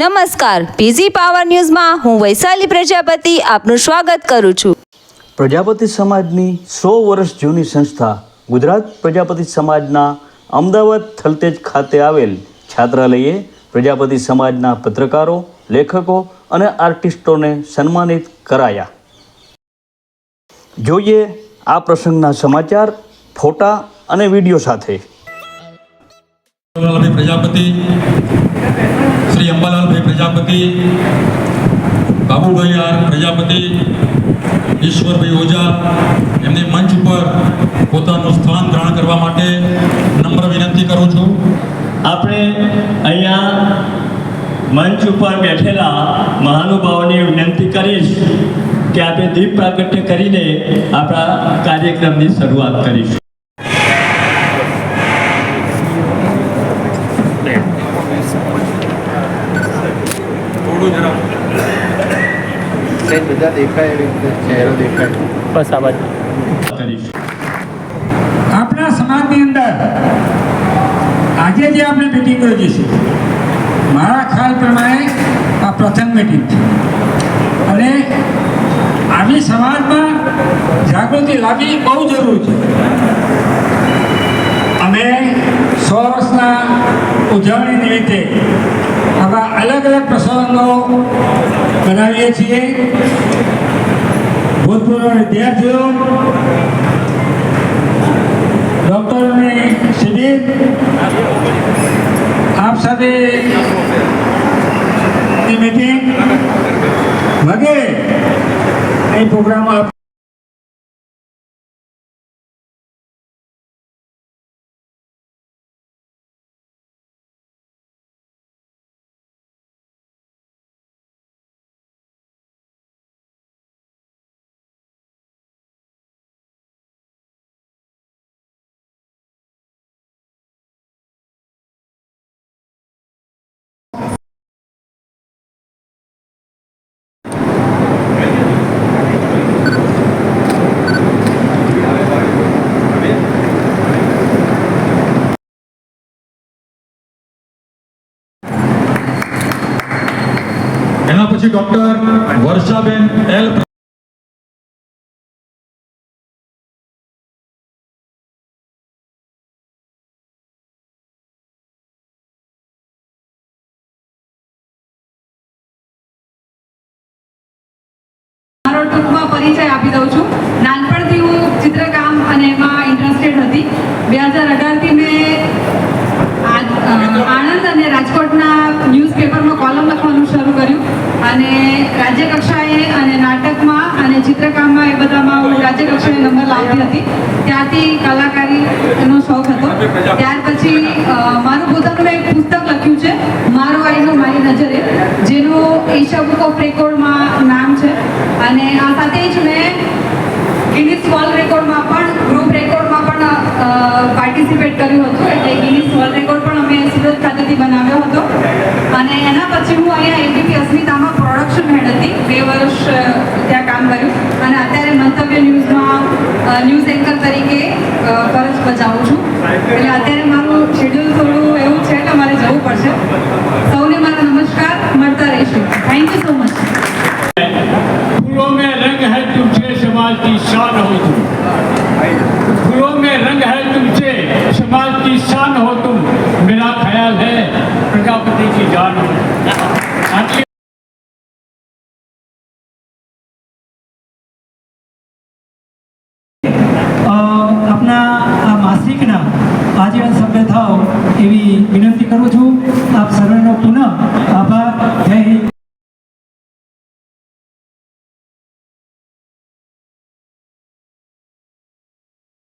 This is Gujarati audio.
નમસ્કાર. પીઝી પાવર ન્યૂઝમાં હું વૈશાલી પ્રજાપતિ આપનું સ્વાગત કરું છું. પ્રજાપતિ સમાજની સો વર્ષ જૂની સંસ્થા ગુજરાત પ્રજાપતિ સમાજના અમદાવાદ થલતેજ ખાતે આવેલ છાત્રાલયે પ્રજાપતિ સમાજના પત્રકારો લેખકો અને આર્ટિસ્ટોને સન્માનિત કરાયા. જોઈએ આ પ્રસંગના સમાચાર ફોટા અને વીડિયો સાથે. પ્રજાપતિ. શ્રી અંબાલાલભાઈ પ્રજાપતિ, બાબુભાઈ આર પ્રજાપતિ, ઈશ્વરભાઈ ઓઝા, એમને મંચ ઉપર પોતાનું સ્થાન ગ્રહણ કરવા માટે નમ્ર વિનંતી કરું છું. આપણે અહીંયા મંચ ઉપર બેઠેલા મહાનુભાવોને વિનંતી કરીશ કે આપણે દીપ પ્રાગટ્ય કરીને આપણા કાર્યક્રમની શરૂઆત કરીશું. સાહેબ બધા દેખાય એવી રીતે ચહેરો દેખાય. બસ કરીશું આપણા સમાજની અંદર આજે જે આપણે મિટિંગ યોજીશું મારા ખ્યાલ પ્રમાણે આ પ્રથમ મિટિંગ છે. અને આવી સમાજમાં જાગૃતિ લાવવી બહુ જરૂરી છે. અમે સો વર્ષના ઉજવણી નિમિત્તે આવા અલગ અલગ પ્રસંગો બનાવીએ છીએ. ભૂતપૂર્વ વિદ્યાર્થીઓ, ડૉક્ટરોની શિબિર, આપ સાથે મિટિંગ વગેરે. એ પ્રોગ્રામ આપ એના પછી ડોક્ટર વર્ષાબેન એલ. ટૂંકમાં પરિચય આપી દઉં છું. નાનપણથી હું ચિત્રકામ અને એમાં ઇન્ટરેસ્ટેડ હતી. બે હજાર અઢારથી મેં અને રાજકોટના ન્યૂઝપેપરમાં કોલમ લખવાનું શરૂ કર્યું અને રાજ્ય કક્ષાએ અને નાટકમાં અને ચિત્રકામમાં એ બધામાં હું રાજ્ય કક્ષાએ નંબર લાવતી હતી ત્યાંથી કલાકારીનો શોખ હતો. ત્યાર પછી મારું પોતાનું એક પુસ્તક લખ્યું છે મારો આઈનો મારી નજરે જેનું એશિયા બુક ઓફ રેકોર્ડમાં નામ છે. અને આ સાથે જ મેં ગિનિસ વર્લ્ડ રેકોર્ડમાં પણ ગ્રુપ રેકોર્ડમાં પણ પાર્ટિસિપેટ કર્યું હતું. એટલે ગિનિસ વર્લ્ડ રેકોર્ડ પણ અમે સુરત ખાતેથી બનાવ્યો હતો. અને એના પછી હું અહીંયા એબીપી અસ્મિતામાં પ્રોડક્શન હેડ હતી. બે વર્ષ ત્યાં કામ કર્યું. અને અત્યારે મંતવ્ય ન્યૂઝમાં ન્યૂઝ એટલે અત્યારે મારું શેડ્યુલ થોડું એવું છે કે મારે જવું પડશે સૌને મારા નમસ્કાર મળતા રહીશું થેન્ક યુ સો મચ फूलों में रंग है तुमसे समाज की शान हो तुम फूलों में रंग है तुमसे समाज की शान हो तुम मेरा ख्याल है प्रजापति की जान हो आटली અ, આપના આ માસિકના આજીવન સભ્ય થાવ એવી વિનંતી કરું છું. આપ સર્વેનો પુનઃ